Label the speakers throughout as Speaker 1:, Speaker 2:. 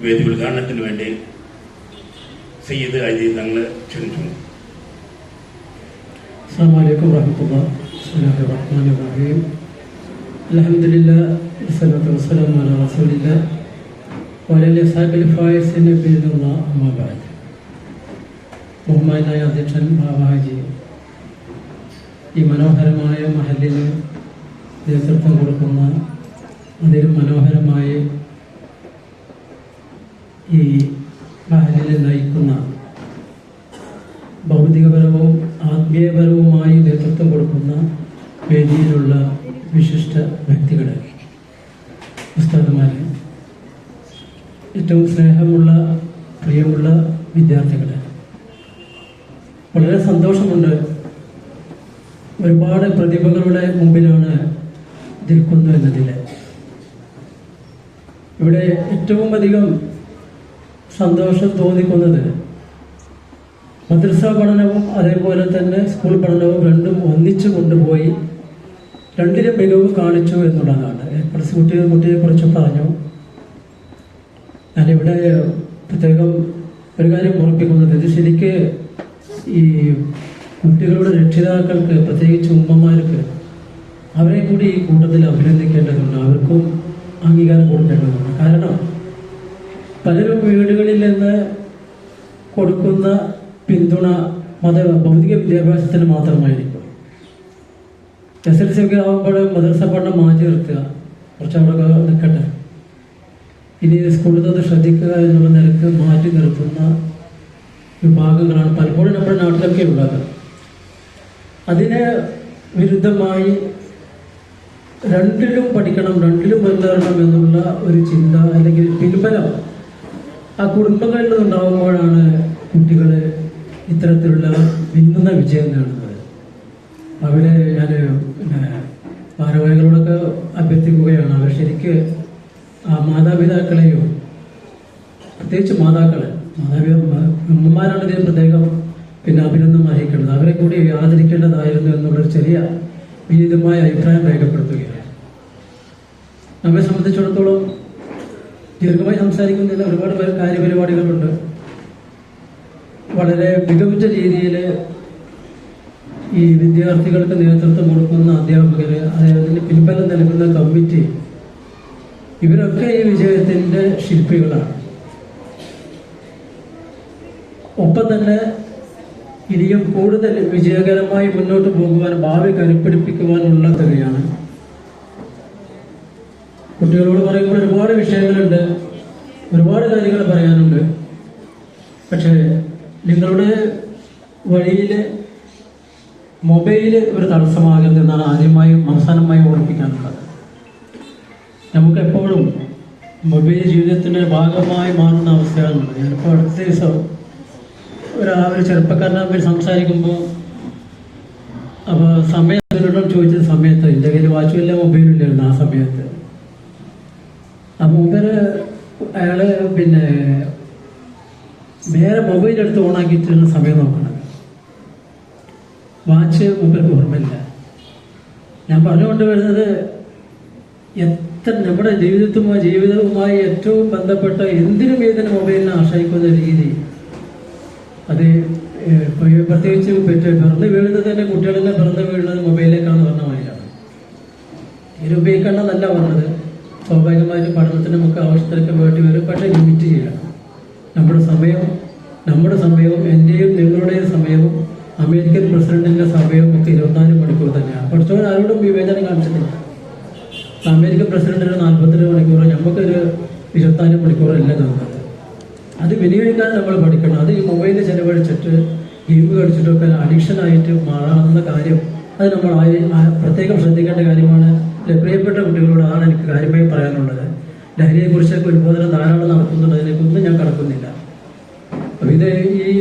Speaker 1: വേദി ഉദ്ഘാടനത്തിന് വേണ്ടി സയ്യിദ് അജി തങ്ങൾ ക്ഷണിച്ചു
Speaker 2: السلام عليكم ورحمة الله بسم الله الرحمن الرحيم الحمد لله والصلاة والسلام على رسول الله وعلى الأصحاب الفائزين بإذن الله أما بعد ബഹുമാനായ അധ്യക്ഷൻ ബാബാജി ഈ മനോഹരമായ മഹലിന് നേതൃത്വം കൊടുക്കുന്ന അതിൽ മനോഹരമായി ഈ മഹലിനെ നയിക്കുന്ന ഭൗതികപരവും ആത്മീയപരവുമായി നേതൃത്വം കൊടുക്കുന്ന വേദിയിലുള്ള വിശിഷ്ട വ്യക്തികളെ. ഉസ്താദുമാരെ ഏറ്റവും സ്നേഹമുള്ള പ്രിയമുള്ള വിദ്യാർത്ഥികളെ. വളരെ സന്തോഷമുണ്ട്. ഒരുപാട് പ്രതിഭകളുടെ മുമ്പിലാണ് നിൽക്കുന്നു എന്നതിൽ ഇവിടെ ഏറ്റവും അധികം സന്തോഷം തോന്നിക്കുന്നത്. മദ്രസ പഠനവും അതേപോലെ തന്നെ സ്കൂൾ പഠനവും രണ്ടും ഒന്നിച്ചു കൊണ്ടുപോയി രണ്ടിലും മികവ് കാണിച്ചു എന്നുള്ളതാണ്. കുറച്ച് കുട്ടിയെ കുട്ടിയെ കുറിച്ച് പറഞ്ഞു. ഞാനിവിടെ പ്രത്യേകം ഒരു കാര്യം ഓർപ്പിക്കുന്നത്. ഇത് ശരിക്ക് ഈ കുട്ടികളുടെ രക്ഷിതാക്കൾക്ക് പ്രത്യേകിച്ച് ഉമ്മമാർക്ക് അവരെ കൂടി ഈ കൂട്ടത്തിൽ അഭിനന്ദിക്കേണ്ടതുണ്ട്. അവർക്കും അംഗീകാരം കൊടുക്കേണ്ടതുണ്ട് കാരണം പലരും വീടുകളിൽ നിന്ന് കൊടുക്കുന്ന പിന്തുണ മത ഭൗതിക വിദ്യാഭ്യാസത്തിന് മാത്രമായിരിക്കും. എസ് എൽ സി ഒക്കെ ആകുമ്പോൾ മദ്രസ പഠനം മാറ്റി നിർത്തുക. കുറച്ച് അവിടെ നിൽക്കട്ടെ. ഇനി സ്കൂളിൽ നിന്ന് ശ്രദ്ധിക്കുക എന്നുള്ള നിലയ്ക്ക് മാറ്റി നിർത്തുന്ന വിഭാഗങ്ങളാണ് പലപ്പോഴും നമ്മുടെ നാട്ടിലൊക്കെ ഉള്ളത്. അതിന് വിരുദ്ധമായി രണ്ടിലും പഠിക്കണം രണ്ടിലും മുന്നേറണം എന്നുള്ള ഒരു ചിന്ത അല്ലെങ്കിൽ പിൻബലം ആ കുടുംബങ്ങളിൽ നിന്നുണ്ടാകുമ്പോഴാണ് കുട്ടികൾ ഇത്തരത്തിലുള്ള മിന്നുന്ന വിജയം നേടുന്നത്. അവിടെ ഞാൻ ഭാരവാഹികളോടൊക്കെ അഭ്യർത്ഥിക്കുകയാണ്. അവർ ശരിക്ക് ആ മാതാപിതാക്കളെയും പ്രത്യേകിച്ച് മാതാക്കളെ മാതാപിതാ അമ്മമാരാണ് ഇതിന് പ്രത്യേകം പിന്നെ അഭിനന്ദനം അറിയിക്കേണ്ടത് അവരെ കൂടി ആദരിക്കേണ്ടതായിരുന്നു എന്നുള്ളൊരു ചെറിയ വിനീതമായ അഭിപ്രായം രേഖപ്പെടുത്തുകയാണ്. നമ്മെ സംബന്ധിച്ചിടത്തോളം ദീർഘമായി സംസാരിക്കുന്നില്ല ഒരുപാട് കാര്യപരിപാടികളുണ്ട്. വളരെ മികവുറ്റ രീതിയിൽ ഈ വിദ്യാർത്ഥികൾക്ക് നേതൃത്വം കൊടുക്കുന്ന അധ്യാപകർ അതേപോലെ പിൻബലം നൽകുന്ന കമ്മിറ്റി ഇവരൊക്കെ ഈ വിജയത്തിന്റെ ശില്പികളാണ്. ഒപ്പം തന്നെ ഇനിയും കൂടുതൽ വിജയകരമായി മുന്നോട്ട് പോകുവാൻ ഭാവി കരുപ്പിടിപ്പിക്കുവാനുള്ള തുകയാണ് കുട്ടികളോട് പറയുമ്പോൾ ഒരുപാട് വിഷയങ്ങളുണ്ട് ഒരുപാട് കാര്യങ്ങൾ പറയാനുണ്ട്. പക്ഷേ നിങ്ങളുടെ വഴിയിൽ മൊബൈൽ ഒരു തടസ്സമാകരുതെന്നാണ് ആദ്യമായും അവസാനമായും ഓർപ്പിക്കാനുള്ളത്. നമുക്ക് എപ്പോഴും മൊബൈൽ ജീവിതത്തിന്റെ ഭാഗമായി മാറുന്ന അവസ്ഥയാണുള്ളത്. ഞാനിപ്പോൾ അടുത്ത ദിവസം ഒരു ഒരു ചെറുപ്പക്കാരനെ പേര് സംസാരിക്കുമ്പോൾ അപ്പോൾ സമയം ചോദിച്ച സമയത്ത്. എന്റെ കയ്യിൽ വാച്ചും ഇല്ല മൊബൈലും ഇല്ലായിരുന്നു ആ സമയത്ത്. ആ മൂപ്പര് അയാൾ പിന്നെ വേറെ മൊബൈൽ എടുത്ത് ഓണാക്കിയിട്ടാണ് സമയം നോക്കണം. വാച്ച് മൂപ്പർക്ക് ഓർമ്മയില്ല. ഞാൻ പറഞ്ഞുകൊണ്ട് വരുന്നത് എത്ര നമ്മുടെ ജീവിതത്തുമായി ജീവിതവുമായി ഏറ്റവും ബന്ധപ്പെട്ട എന്തിനും ഏതിനും മൊബൈലിനെ ആശ്രയിക്കുന്ന രീതി അത് ഏഹ്, ഇപ്പൊ ഈ പ്രത്യേകിച്ച് പെറ്റ് പിറന്ന് വീഴുന്നത് തന്നെ കുട്ടികളെന്നെ പിറന്ന് വീഴുന്നത് മൊബൈലിലേക്കാണ് പറഞ്ഞ മാതിരിയാണ് ഇത് ഉപയോഗിക്കേണ്ടതല്ല പറഞ്ഞത് സ്വാഭാവികമായിട്ടും പഠനത്തിന് നമുക്ക് ആവശ്യത്തിനൊക്കെ വേണ്ടി വരും പക്ഷേ ലിമിറ്റ് ചെയ്യണം നമ്മുടെ സമയം നമ്മുടെ സമയവും എന്റെയും നിങ്ങളുടെയും സമയവും അമേരിക്കൻ പ്രസിഡന്റിന്റെ സമയവും ഒക്കെ ഇരുപത്തിനാല് മണിക്കൂർ തന്നെയാണ്. കുറച്ചുകൂടെ ആരോടും വിവേചനം കാണിച്ചിട്ടില്ല. അമേരിക്കൻ പ്രസിഡന്റിന് നാല്പത്തിരണ്ട് മണിക്കൂർ നമുക്കൊരു ഇരുപത്തിനാല് മണിക്കൂറല്ല തന്നത്. അത് വിനിയോഗിക്കാൻ നമ്മൾ പഠിക്കണം. അത് ഈ മൊബൈലിൽ ചെലവഴിച്ചിട്ട് ഗെയിം കളിച്ചിട്ടൊക്കെ അഡിക്ഷൻ ആയിട്ട് മാറാവുന്ന കാര്യം അത് നമ്മൾ പ്രത്യേകം ശ്രദ്ധിക്കേണ്ട കാര്യമാണ്. പ്രിയപ്പെട്ട കുട്ടികളോട് അതാണ് എനിക്ക് കാര്യമായി പറയാനുള്ളത്. ലഹരിയെ കുറിച്ചൊക്കെ ഉത്ബോധനം ധാരാളം നടക്കുന്നുണ്ട്. അതിലേക്കൊന്നും ഞാൻ കടക്കുന്നില്ല. ഇത് ഈ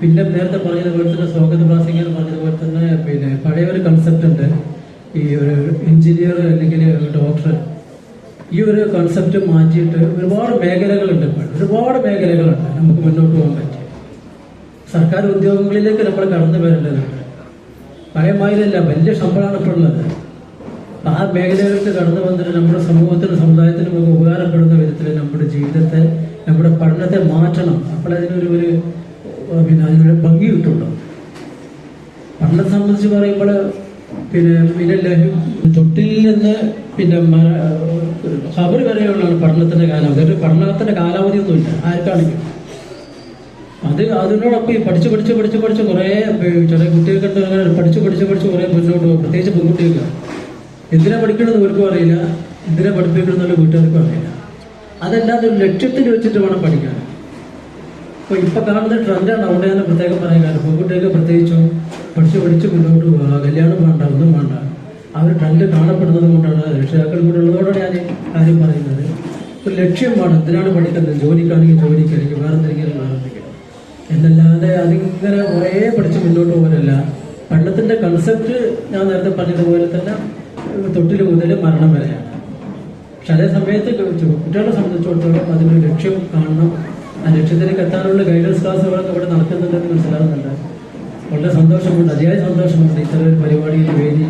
Speaker 2: പിന്നെ നേരത്തെ പറഞ്ഞതുപോലെ തന്നെ സ്വാഗത പ്രാസിംഗർ പറഞ്ഞതുപോലെ തന്നെ പിന്നെ പഴയ ഒരു കൺസെപ്റ്റ് ഉണ്ട്. ഈ ഒരു എഞ്ചിനീയർ അല്ലെങ്കിൽ ഡോക്ടർ ഈ ഒരു കൺസെപ്റ്റ് മാറ്റിയിട്ട് ഒരുപാട് മേഖലകളുണ്ട് ഒരുപാട് മേഖലകളുണ്ട് നമുക്ക് മുന്നോട്ട് പോകാൻ പറ്റും സർക്കാർ ഉദ്യോഗങ്ങളിലേക്ക് നമ്മൾ കടന്നു വരേണ്ടതുണ്ട്. പഴയ വലിയ ശമ്പളമാണ് ഇപ്പോൾ ഉള്ളത്. ആ മേഖലകളിൽ കടന്നു വന്നിട്ട് നമ്മുടെ സമൂഹത്തിനും സമുദായത്തിനും ഒക്കെ ഉപകാരപ്പെടുന്ന വിധത്തിൽ നമ്മുടെ ജീവിതത്തെ നമ്മുടെ പഠനത്തെ മാറ്റണം. അപ്പോൾ അതിനൊരു ഒരു പിന്നെ അതിനൊരു ഭംഗി കിട്ടുണ്ടോ പഠനത്തെ സംബന്ധിച്ച് പറയുമ്പോൾ പിന്നെ പിന്നെ ലഹു തൊട്ടിൽ നിന്ന് പിന്നെ ഖബർ വരെയുള്ളതാണ് പഠനത്തിന്റെ കാലാവധി. ഒരു പഠനത്തിന്റെ കാലാവധി ഒന്നുമില്ല ആർക്കാണെങ്കിലും. അത് അതിനോടൊപ്പം ഈ പഠിച്ച് പഠിച്ച് പഠിച്ച് പഠിച്ച് കുറേ ചെറിയ കുട്ടികൾക്ക് അങ്ങനെ പഠിച്ച് പഠിച്ച് പഠിച്ച് കുറേ മുന്നോട്ട് പോകും. പ്രത്യേകിച്ച് പെൺകുട്ടികൾക്ക്. എന്തിനാ പഠിക്കണമെന്ന് ഇവർക്കും അറിയില്ല. എന്തിനാ പഠിപ്പിക്കണമെന്നുള്ള വീട്ടുകാർക്കും അറിയില്ല. അതല്ലാതെ ഒരു ലക്ഷ്യത്തിൽ വെച്ചിട്ട് വേണം പഠിക്കാൻ. അപ്പോൾ ഇപ്പൊ കാണുന്ന ട്രെൻഡാണ്. അവിടെ തന്നെ പ്രത്യേകം പറയാൻ കാരണം പെൺകുട്ടികൾക്ക് പ്രത്യേകിച്ചും പഠിച്ചു പഠിച്ച് മുന്നോട്ട് പോകാം കല്യാണം വേണ്ട ഒന്നും വേണ്ട. ആ ഒരു ട്രെൻഡ് കാണപ്പെടുന്നത് കൊണ്ടാണ് രക്ഷിതാക്കൾ കൂടെ ഉള്ളതോടെ ഞാൻ കാര്യം പറയുന്നത്. ഒരു ലക്ഷ്യം വേണം. എന്തിനാണ് പഠിക്കുന്നത്? ജോലിക്കാണെങ്കിൽ ജോലിക്ക് അല്ലെങ്കിൽ വേറെ എന്തെങ്കിലും വേറെ എന്നല്ലാതെ അതിങ്ങനെ കുറേ പഠിച്ച് മുന്നോട്ട് പോകാനല്ല. പഠനത്തിന്റെ കൺസെപ്റ്റ് ഞാൻ നേരത്തെ പറഞ്ഞതുപോലെ തന്നെ തൊട്ടിൽ മുതൽ മരണം വരെയാണ്. അതേ സമയത്ത് കുട്ടികളെ സംബന്ധിച്ചിടത്തോളം അതിനൊരു ലക്ഷ്യം കാണണം. ആ ലക്ഷ്യത്തിലേക്ക് എത്താനുള്ള ഗൈഡൻസ് ക്ലാസ്സുകളൊക്കെ ഇവിടെ നടക്കുന്നുണ്ടെന്ന് മനസ്സിലാകുന്നുണ്ട്. വളരെ സന്തോഷമുണ്ട്. അതിയായ സന്തോഷമുണ്ട്. ഇത്തരം ഒരു പരിപാടിയിൽ വേദി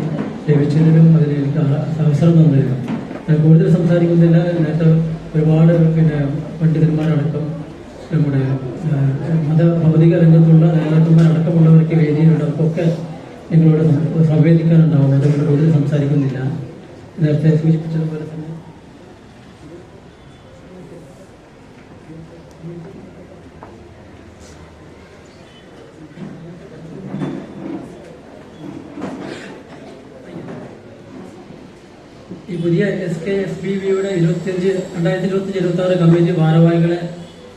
Speaker 2: ലഭിച്ചതിനും അതിന് എനിക്ക് അവസരം തന്നിരുന്നു ഞാൻ കൂടുതൽ സംസാരിക്കുന്നില്ല നേരത്തെ ഒരുപാട് പിന്നെ പണ്ഡിതന്മാരടക്കം നമ്മുടെ മത ഭൗതിക രംഗത്തുള്ള നേതാക്കന്മാരടക്കമുള്ളവർക്ക് വേദിയിലുള്ളവർക്കൊക്കെ നിങ്ങളോട് സംവേദിക്കാനുണ്ടാവും. അതുകൊണ്ട് കൂടുതൽ സംസാരിക്കുന്നില്ല. നേരത്തെ സൂചിപ്പിച്ചതുപോലെ തന്നെ ഈ പുതിയ എസ് കെ എസ് ബി വിയുടെ ഇരുപത്തിയഞ്ച് രണ്ടായിരത്തി ഇരുപത്തിയഞ്ച് ഇരുപത്തി ആറ് കമ്മിറ്റി ഭാരവാഹികളെ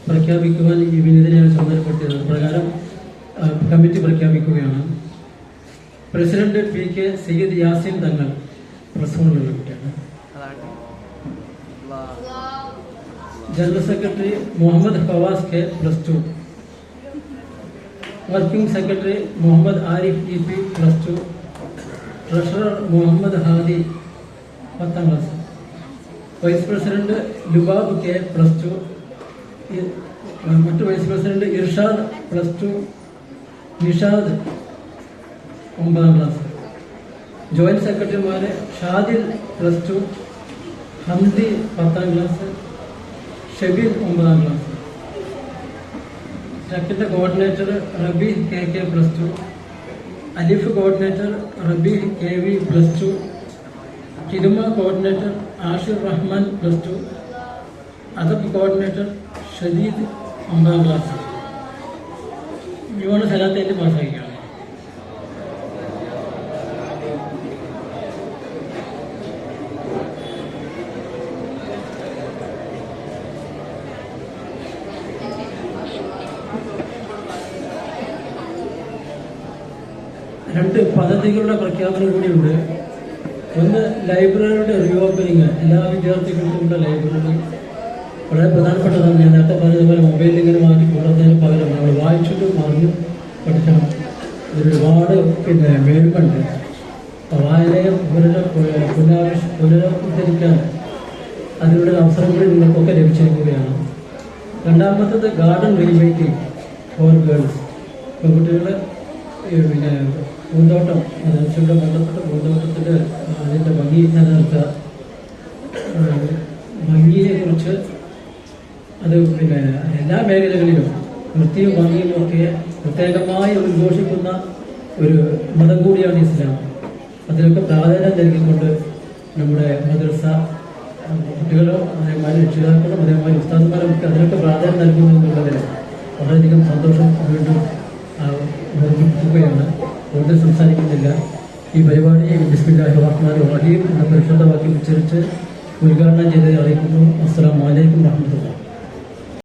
Speaker 2: പ്രഖ്യാപിക്കുവാൻ ഈ വിനീതനെയാണ് ചുമതലപ്പെടുത്തിയത്. പ്രകാരം കമ്മിറ്റി പ്രഖ്യാപിക്കുകയാണ്. President P K Sayyid Yasin Thangal പ്രസംഗമുള്ള കുട്ടിയാണ് general secretary Muhammad Fawaz K plus two. Working secretary Muhammad Arif E P plus two. Treasurer Muhammad Hadi പത്താം class vice president Lubab K plus two മറ്റു vice president Irshad plus two Nishad ഒമ്പതാം class joint സെക്രട്ടറിമാര് Shadil plus two Hamdi പത്താം class Shabeer ഒമ്പതാം class ട്രക്കിന്റെ coordinator Rabi K K plus two Alif coordinator Rabi K V plus two കിരുമ coordinator Ashir Rahman plus two അദബ് coordinator Shadeed ഒമ്പതാം class യുവന സ്ഥലത്തേക്ക് പാസ്സാക്കിയാണ് രണ്ട് പദ്ധതികളുടെ പ്രഖ്യാപനം കൂടിയുണ്ട് ഒന്ന് ലൈബ്രറിയുടെ റീഓപ്പനിങ് എല്ലാ വിദ്യാർത്ഥികൾക്കും വിദ്യാർത്ഥികൾക്കുമുള്ള ലൈബ്രറി. വളരെ പ്രധാനപ്പെട്ടതാണ്. ഞാൻ നേരത്തെ പറഞ്ഞതുപോലെ മൊബൈലിൽ ഇങ്ങനെ മാറ്റി കൂടുന്നതിന് പകരം നമ്മൾ വായിച്ചിട്ട് മറിഞ്ഞു പഠിക്കണം. ഒരുപാട് പിന്നെ മേൽപ്പുണ്ട്. വായനയെ പുനര പുനരാവിഷ് പുനരുദ്ധരിക്കാൻ അതിനുള്ള അവസരങ്ങൾ നിങ്ങൾക്കൊക്കെ ലഭിച്ചിരിക്കുകയാണ്. രണ്ടാമത്തത് ഗാർഡൻ റീമേക്കിംഗ് ഫോർ ഗേൾസ്. പെൺകുട്ടികളെ പിന്നെ പൂന്തോട്ടം മനുഷ്യരുടെ ബന്ധപ്പെട്ട പൂന്തോട്ടത്തിന്റെ അതിന്റെ ഭംഗി നിലനിർത്തുക. ആ, ഭംഗിയെ കുറിച്ച് അത് പിന്നെ എല്ലാ മേഖലകളിലും വൃത്തിയും ഭംഗിയും ഒക്കെ പ്രത്യേകമായി ഉദ്ഘോഷിക്കുന്ന ഒരു മതം കൂടിയാണ് ഇസ്ലാം. അതിനൊക്കെ പ്രാധാന്യം നൽകിക്കൊണ്ട് നമ്മുടെ മദ്രസ കുട്ടികളും അതേമാതിരി രക്ഷിതാക്കളും അതേമാതിരി ഉസ്താദന്മാരും ഒക്കെ അതിനൊക്കെ പ്രാധാന്യം നൽകുന്നു എന്നുള്ളതിൽ വളരെയധികം സന്തോഷം വീണ്ടും ആ, ഓർമ്മിപ്പിക്കുകയാണ് കൂടുതൽ സംസാരിക്കുന്നില്ല. ഈ പരിപാടി ബിസ്മില്ലാഹി റഹ്മാൻ റഹീം എന്ന പരിശുദ്ധ വാക്യം ഉച്ചരിച്ച് ഉദ്ഘാടനം ചെയ്ത് അറിയിക്കുന്നു. അസ്സാം വലൈക്കും വാഹമത്തുള്ള